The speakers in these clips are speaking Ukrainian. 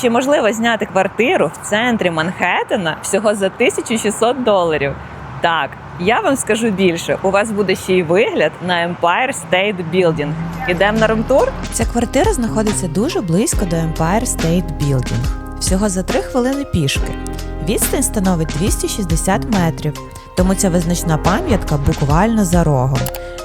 Чи можливо зняти квартиру в центрі Манхеттена всього за 1600 доларів? Так, я вам скажу більше. У вас буде ще й вигляд на Empire State Building. Ідемо на румтур? Ця квартира знаходиться дуже близько до Empire State Building. Всього за 3 хвилини пішки. Відстань становить 260 метрів, тому ця визначна пам'ятка буквально за рогом.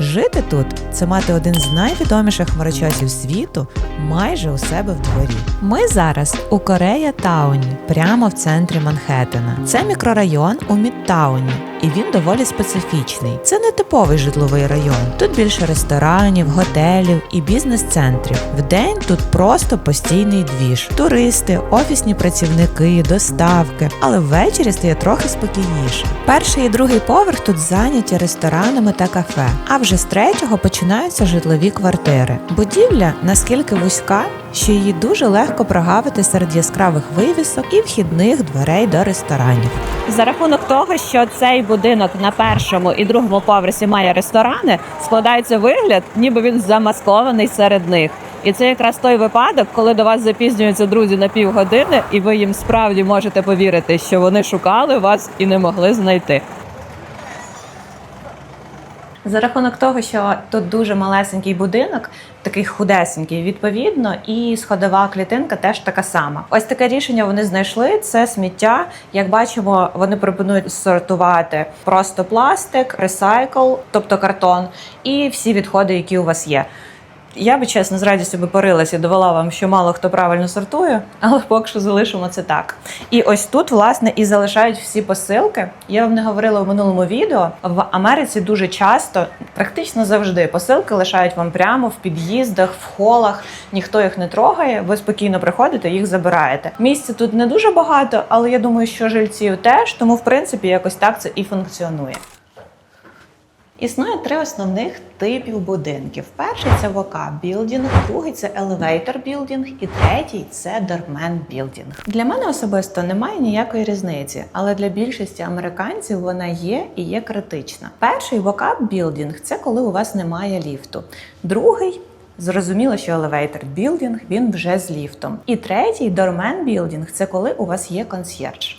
Жити тут це мати один з найвідоміших хмарочосів світу майже у себе в дворі. Ми зараз у Корея Тауні, прямо в центрі Манхеттена. Це мікрорайон у Мідтауні, і він доволі специфічний. Це не типовий житловий район. Тут більше ресторанів, готелів і бізнес-центрів. Вдень тут просто постійний двіж, туристи, офісні працівники, доставки. Але ввечері стає трохи спокійніше. Перший і другий поверх тут зайняті ресторанами та кафе. А вже з третього починаються житлові квартири. Будівля наскільки вузька, що її дуже легко прогавити серед яскравих вивісок і вхідних дверей до ресторанів. За рахунок того, що цей будинок на першому і другому поверсі має ресторани, складається вигляд, ніби він замаскований серед них. І це якраз той випадок, коли до вас запізнюються друзі на півгодини, і ви їм справді можете повірити, що вони шукали вас і не могли знайти. За рахунок того, що тут дуже малесенький будинок, такий худесенький, відповідно, і сходова клітинка теж така сама. Ось таке рішення вони знайшли. Це сміття. Як бачимо, вони пропонують сортувати просто пластик, ресайкл, тобто картон, і всі відходи, які у вас є. Я би чесно з радістю би порилася і довела вам, що мало хто правильно сортує, але поки що залишимо це так. І ось тут, власне, і залишають всі посилки. Я вам не говорила в минулому відео. В Америці дуже часто, практично завжди, посилки лишають вам прямо в під'їздах, в холах. Ніхто їх не трогає. Ви спокійно приходите, їх забираєте. Місця тут не дуже багато, але я думаю, що жильців теж, тому в принципі якось так це і функціонує. Існує три основних типів будинків. Перший це ВК білдінг, другий це елевейтор білдінг, і третій це дормен білдінг. Для мене особисто немає ніякої різниці, але для більшості американців вона є і є критична. Перший ВК білдінг це коли у вас немає ліфту. Другий Зрозуміло, що елевейтор білдінг він вже з ліфтом. І третій дормен білдінг це коли у вас є консьєрж.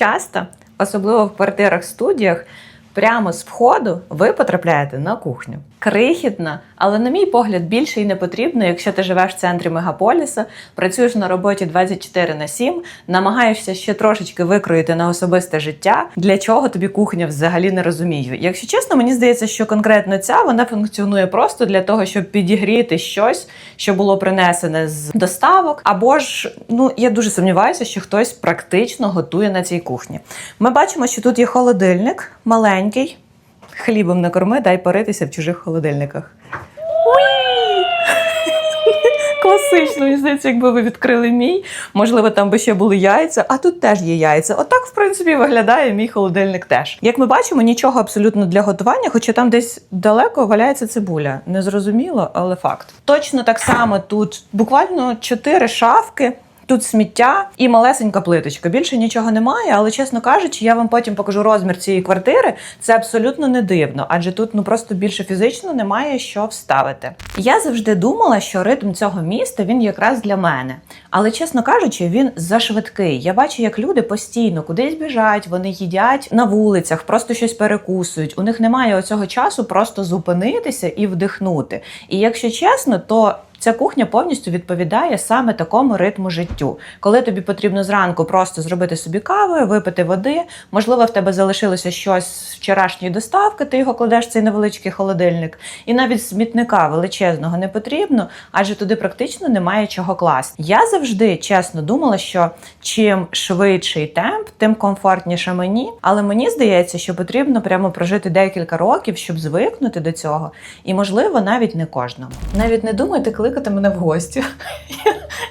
Часто, особливо в квартирах-студіях, прямо з входу ви потрапляєте на кухню. Крихітна, але, на мій погляд, більше і не потрібно, якщо ти живеш в центрі мегаполіса, працюєш на роботі 24 на 7, намагаєшся ще трошечки викроїти на особисте життя. Для чого тобі кухня взагалі не розумію. Якщо чесно, мені здається, що конкретно ця вона функціонує просто для того, щоб підігріти щось, що було принесене з доставок. Або ж, ну я дуже сумніваюся, що хтось практично готує на цій кухні. Ми бачимо, що тут є холодильник маленький. Хлібом не корми, дай паритися в чужих холодильниках. Класично, мені здається, якби ви відкрили мій, можливо, там би ще були яйця, а тут теж є яйця. Отак, в принципі, виглядає мій холодильник теж. Як ми бачимо, нічого абсолютно для готування, хоча там десь далеко валяється цибуля. Незрозуміло, але факт. Точно так само тут буквально чотири шафки. Тут сміття і малесенька плиточка. Більше нічого немає, але чесно кажучи, я вам потім покажу розмір цієї квартири. Це абсолютно не дивно, адже тут ну просто більше фізично немає що вставити. Я завжди думала, що ритм цього міста він якраз для мене. Але чесно кажучи, він зашвидкий. Я бачу, як люди постійно кудись біжать, вони їдять на вулицях, просто щось перекусують. У них немає оцього часу просто зупинитися і вдихнути. І якщо чесно, то Ця кухня повністю відповідає саме такому ритму життю. Коли тобі потрібно зранку просто зробити собі каву, випити води, можливо, в тебе залишилося щось з вчорашньої доставки, ти його кладеш в цей невеличкий холодильник, і навіть смітника величезного не потрібно, адже туди практично немає чого класти. Я завжди чесно думала, що чим швидший темп, тим комфортніше мені. Але мені здається, що потрібно прямо прожити декілька років, щоб звикнути до цього. І можливо, навіть не кожному. Навіть не думайте кликати мене в гості.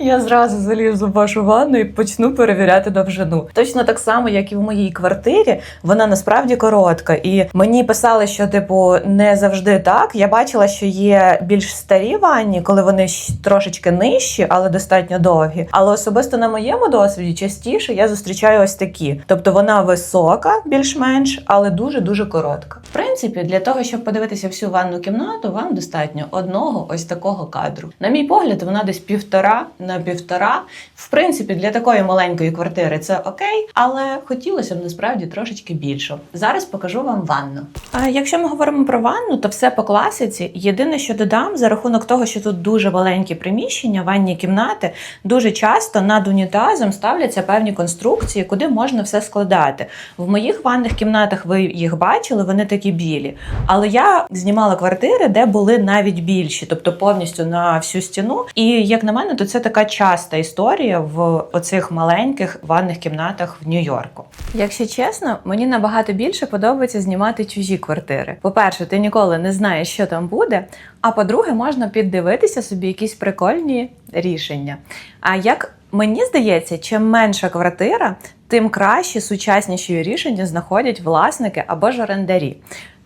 Я зразу залізу в вашу ванну і почну перевіряти довжину. Точно так само, як і в моїй квартирі, вона насправді коротка. І мені писали, що типу не завжди так. Я бачила, що є більш старі ванні, коли вони трошечки нижчі, але достатньо довгі. Але особисто на моєму досвіді частіше я зустрічаю ось такі. Тобто вона висока, більш-менш, але дуже дуже коротка. В принципі, для того, щоб подивитися всю ванну кімнату, вам достатньо одного ось такого кадру. На мій погляд, вона десь півтора на півтора. В принципі, для такої маленької квартири це окей, але хотілося б насправді трошечки більше. Зараз покажу вам ванну. А якщо ми говоримо про ванну, то все по класиці. Єдине, що додам, за рахунок того, що тут дуже маленькі приміщення, ванні кімнати, дуже часто над унітазом ставляться певні конструкції, куди можна все складати. В моїх ванних кімнатах ви їх бачили, вони такі білі. Але я знімала квартири, де були навіть більші, тобто повністю на всю стіну. І як на мене, то це така часта історія в оцих маленьких ванних кімнатах в Нью-Йорку. Якщо чесно, мені набагато більше подобається знімати чужі квартири. По-перше, ти ніколи не знаєш, що там буде. А по-друге, можна піддивитися собі якісь прикольні рішення. А як мені здається, чим менша квартира, тим краще, сучасніші рішення знаходять власники або ж орендарі.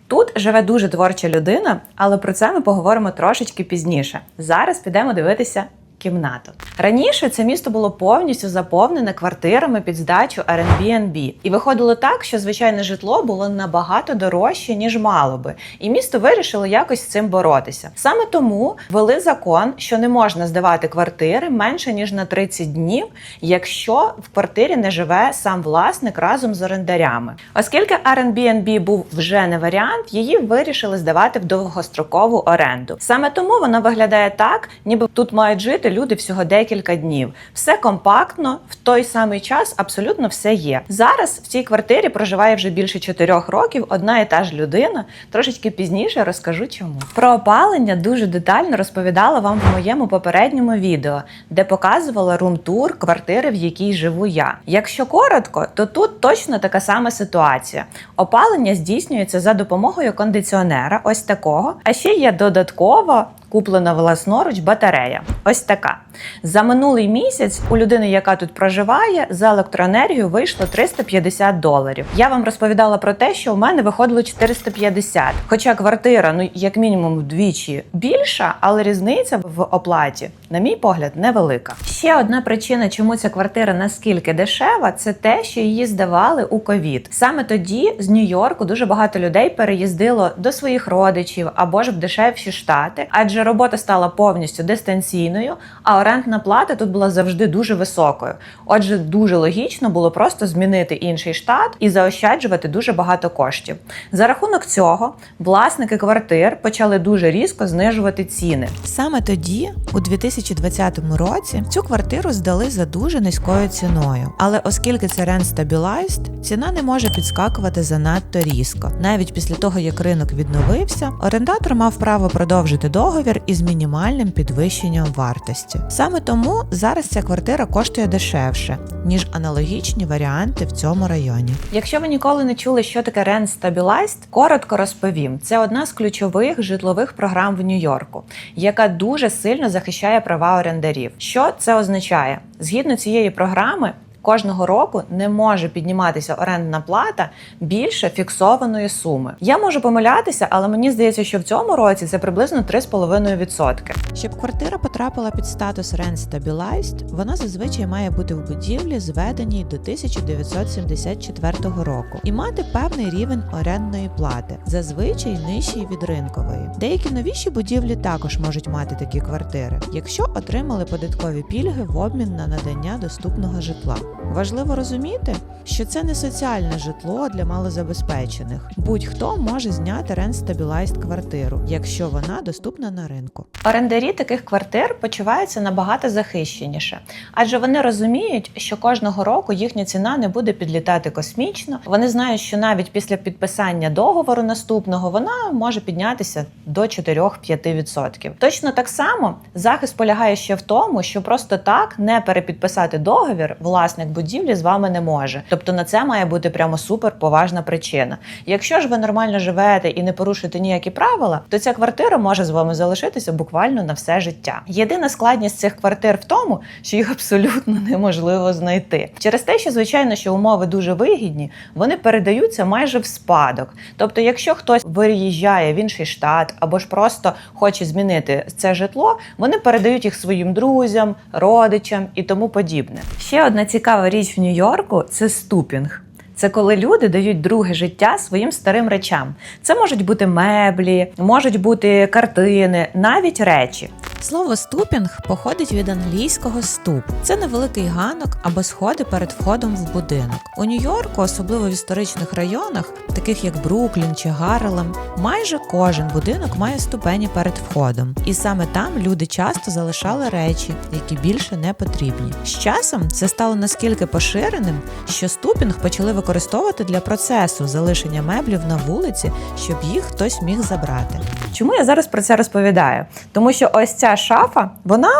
Тут живе дуже творча людина, але про це ми поговоримо трошечки пізніше. Зараз підемо дивитися кімнату. Раніше це місто було повністю заповнене квартирами під здачу Airbnb. І виходило так, що звичайне житло було набагато дорожче, ніж мало би. І місто вирішило якось з цим боротися. Саме тому ввели закон, що не можна здавати квартири менше ніж на 30 днів, якщо в квартирі не живе сам власник разом з орендарями. Оскільки Airbnb був вже не варіант, її вирішили здавати в довгострокову оренду. Саме тому вона виглядає так, ніби тут мають жити люди всього декілька днів. Все компактно, в той самий час абсолютно все є. Зараз в цій квартирі проживає вже більше чотирьох років одна і та ж людина. Трошечки пізніше розкажу чому. Про опалення дуже детально розповідала вам в моєму попередньому відео, де показувала рум-тур квартири, в якій живу я. Якщо коротко, то тут точно така сама ситуація. Опалення здійснюється за допомогою кондиціонера, ось такого. А ще є додатково куплена власноруч батарея. Ось така. За минулий місяць у людини, яка тут проживає, за електроенергію вийшло 350 доларів. Я вам розповідала про те, що у мене виходило 450. Хоча квартира, ну як мінімум, вдвічі більша, але різниця в оплаті, на мій погляд, невелика. Ще одна причина, чому ця квартира наскільки дешева, це те, що її здавали у ковід. Саме тоді з Нью-Йорку дуже багато людей переїздило до своїх родичів або ж в дешевші штати, адже робота стала повністю дистанційною, а орендна плата тут була завжди дуже високою. Отже, дуже логічно було просто змінити інший штат і заощаджувати дуже багато коштів. За рахунок цього власники квартир почали дуже різко знижувати ціни. Саме тоді, у 2020 році, цю квартиру здали за дуже низькою ціною. Але оскільки це Rent Stabilized, ціна не може підскакувати занадто різко. Навіть після того, як ринок відновився, орендатор мав право продовжити договір із мінімальним підвищенням вартості. Саме тому зараз ця квартира коштує дешевше, ніж аналогічні варіанти в цьому районі. Якщо ви ніколи не чули, що таке Rent Stabilized, коротко розповім. Це одна з ключових житлових програм в Нью-Йорку, яка дуже сильно захищає права орендарів. Що це означає? Згідно цієї програми. Кожного року не може підніматися орендна плата більше фіксованої суми. Я можу помилятися, але мені здається, що в цьому році це приблизно 3,5%. Щоб квартира потрапила під статус Rent Stabilized, вона зазвичай має бути в будівлі, зведеній до 1974 року, і мати певний рівень орендної плати, зазвичай нижчий від ринкової. Деякі новіші будівлі також можуть мати такі квартири, якщо отримали податкові пільги в обмін на надання доступного житла. Важливо розуміти, що це не соціальне житло для малозабезпечених. Будь-хто може зняти Stabilized квартиру, якщо вона доступна на ринку. Орендарі таких квартир почуваються набагато захищеніше, адже вони розуміють, що кожного року їхня ціна не буде підлітати космічно. Вони знають, що навіть після підписання договору наступного вона може піднятися до 4-5%. Точно так само захист полягає ще в тому, що просто так не перепідписати договір власник власник будівлі з вами не може. Тобто на це має бути прямо супер поважна причина. Якщо ж ви нормально живете і не порушуєте ніякі правила, то ця квартира може з вами залишитися буквально на все життя. Єдина складність цих квартир в тому, що їх абсолютно неможливо знайти. Через те, що звичайно, що умови дуже вигідні, вони передаються майже в спадок. Тобто, якщо хтось виїжджає в інший штат або ж просто хоче змінити це житло, вони передають їх своїм друзям, родичам і тому подібне. Ще одна цікава річ в Нью-Йорку це ступінг. Це коли люди дають друге життя своїм старим речам. Це можуть бути меблі, можуть бути картини, навіть речі. Слово ступінг походить від англійського ступ. Це невеликий ганок або сходи перед входом в будинок. У Нью-Йорку, особливо в історичних районах, таких як Бруклін чи Гарлем, майже кожен будинок має ступені перед входом. І саме там люди часто залишали речі, які більше не потрібні. З часом це стало наскільки поширеним, що ступінг почали використовувати для процесу залишення меблів на вулиці, щоб їх хтось міг забрати. Чому я зараз про це розповідаю? Тому що ось ця шафа, вона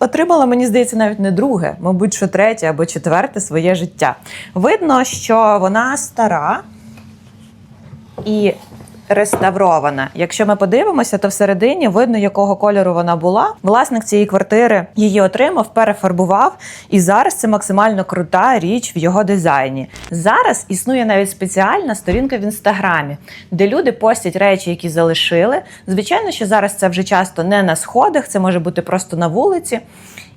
отримала, мені здається, навіть не друге, мабуть, що третє або четверте своє життя. Видно, що вона стара і реставрована. Якщо ми подивимося, то всередині видно, якого кольору вона була. Власник цієї квартири її отримав, перефарбував, і зараз це максимально крута річ в його дизайні. Зараз існує навіть спеціальна сторінка в інстаграмі, де люди постять речі, які залишили. Звичайно, що зараз це вже часто не на сходах, це може бути просто на вулиці.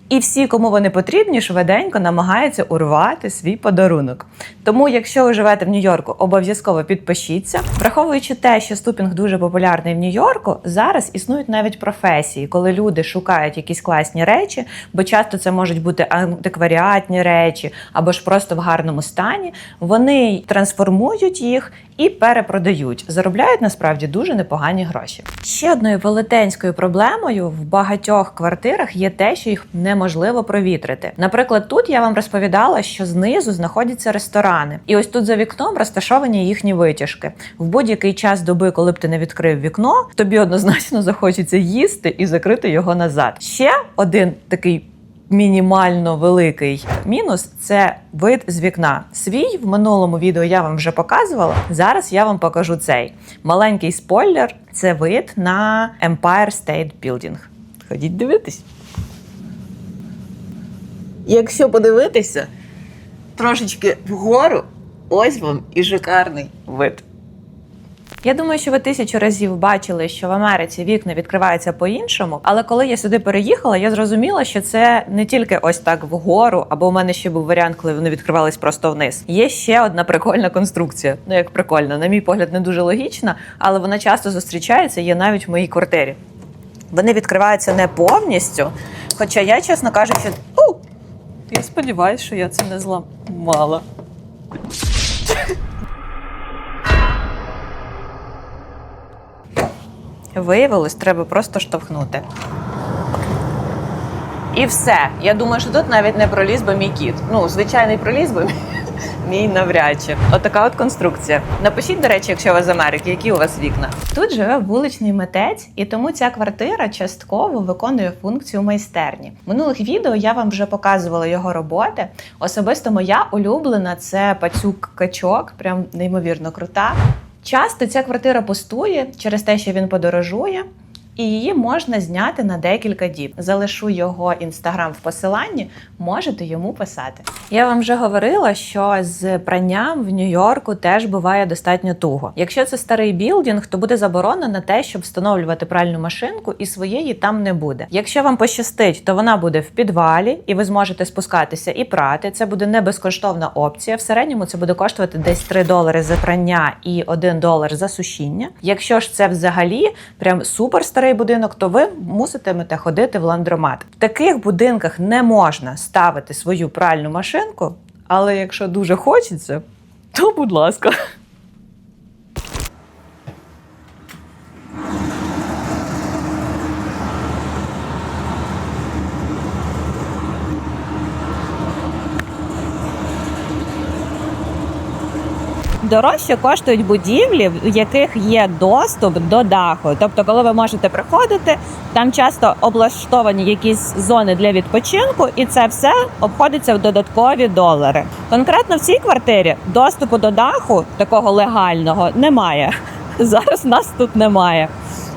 І всі, кому вони потрібні, швиденько намагаються урвати свій подарунок. Тому, якщо ви живете в Нью-Йорку, обов'язково підпишіться. Враховуючи те, що ступінг дуже популярний в Нью-Йорку, зараз існують навіть професії, коли люди шукають якісь класні речі, бо часто це можуть бути антикваріатні речі або ж просто в гарному стані. Вони трансформують їх і перепродають. Заробляють насправді дуже непогані гроші. Ще одною велетенською проблемою в багатьох квартирах є те, що їх неможливо провітрити. Наприклад, тут я вам розповідала, що знизу знаходяться ресторани, і ось тут за вікном розташовані їхні витяжки. В будь-який час доби, коли б ти не відкрив вікно, тобі однозначно захочеться їсти і закрити його назад. Ще один такий мінімально великий мінус це вид з вікна. Свій в минулому відео я вам вже показувала. Зараз я вам покажу цей маленький спойлер. Це вид на Empire State Building. Ходіть дивитись. Якщо подивитися трошечки вгору, ось вам і шикарний вид. Я думаю, що ви тисячу разів бачили, що в Америці вікна відкриваються по-іншому. Але коли я сюди переїхала, я зрозуміла, що це не тільки ось так вгору, або у мене ще був варіант, коли вони відкривались просто вниз. Є ще одна прикольна конструкція. Ну як прикольна, на мій погляд, не дуже логічна, але вона часто зустрічається. Є навіть в моїй квартирі. Вони відкриваються не повністю. Хоча я, чесно кажучи, у, я сподіваюся, що я це не зламала. Виявилось, треба просто штовхнути. І все. Я думаю, що тут навіть не проліз би мій кіт. Ну, звичайний проліз би мій навряд чи. Отака от конструкція. Напишіть, до речі, якщо ви з Америки, які у вас вікна. Тут живе вуличний митець, і тому ця квартира частково виконує функцію майстерні. Минулих відео я вам вже показувала його роботи. Особисто моя улюблена це пацюк качок, прям неймовірно крута. Часто ця квартира пустує через те, що він подорожує. І її можна зняти на декілька діб. Залишу його інстаграм в посиланні, можете йому писати. Я вам вже говорила, що з пранням в Нью-Йорку теж буває достатньо туго. Якщо це старий білдинг, то буде заборона на те, щоб встановлювати пральну машинку, і своєї там не буде. Якщо вам пощастить, то вона буде в підвалі, і ви зможете спускатися і прати. Це буде не безкоштовна опція. В середньому це буде коштувати десь 3 долари за прання і 1 долар за сушіння. Якщо ж це взагалі прям супер старий будинок, то ви муситимете ходити в ландромат. В таких будинках не можна ставити свою пральну машинку, але якщо дуже хочеться, то будь ласка. Дорожче коштують будівлі, в яких є доступ до даху. Тобто, коли ви можете приходити, там часто облаштовані якісь зони для відпочинку, і це все обходиться в додаткові долари. Конкретно в цій квартирі доступу до даху такого легального немає. Зараз нас тут немає.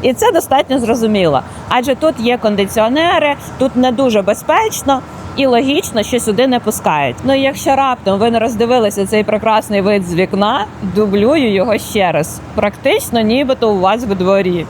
І це достатньо зрозуміло. Адже тут є кондиціонери, тут не дуже безпечно і логічно, що сюди не пускають. Ну якщо раптом ви не роздивилися цей прекрасний вид з вікна, дублюю його ще раз. Практично нібито у вас в дворі.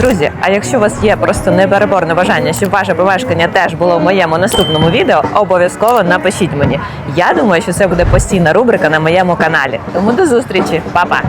Друзі, а якщо у вас є просто непереборне бажання, щоб ваше помешкання теж було в моєму наступному відео, обов'язково напишіть мені. Я думаю, що це буде постійна рубрика на моєму каналі. Тому до зустрічі, Па-па!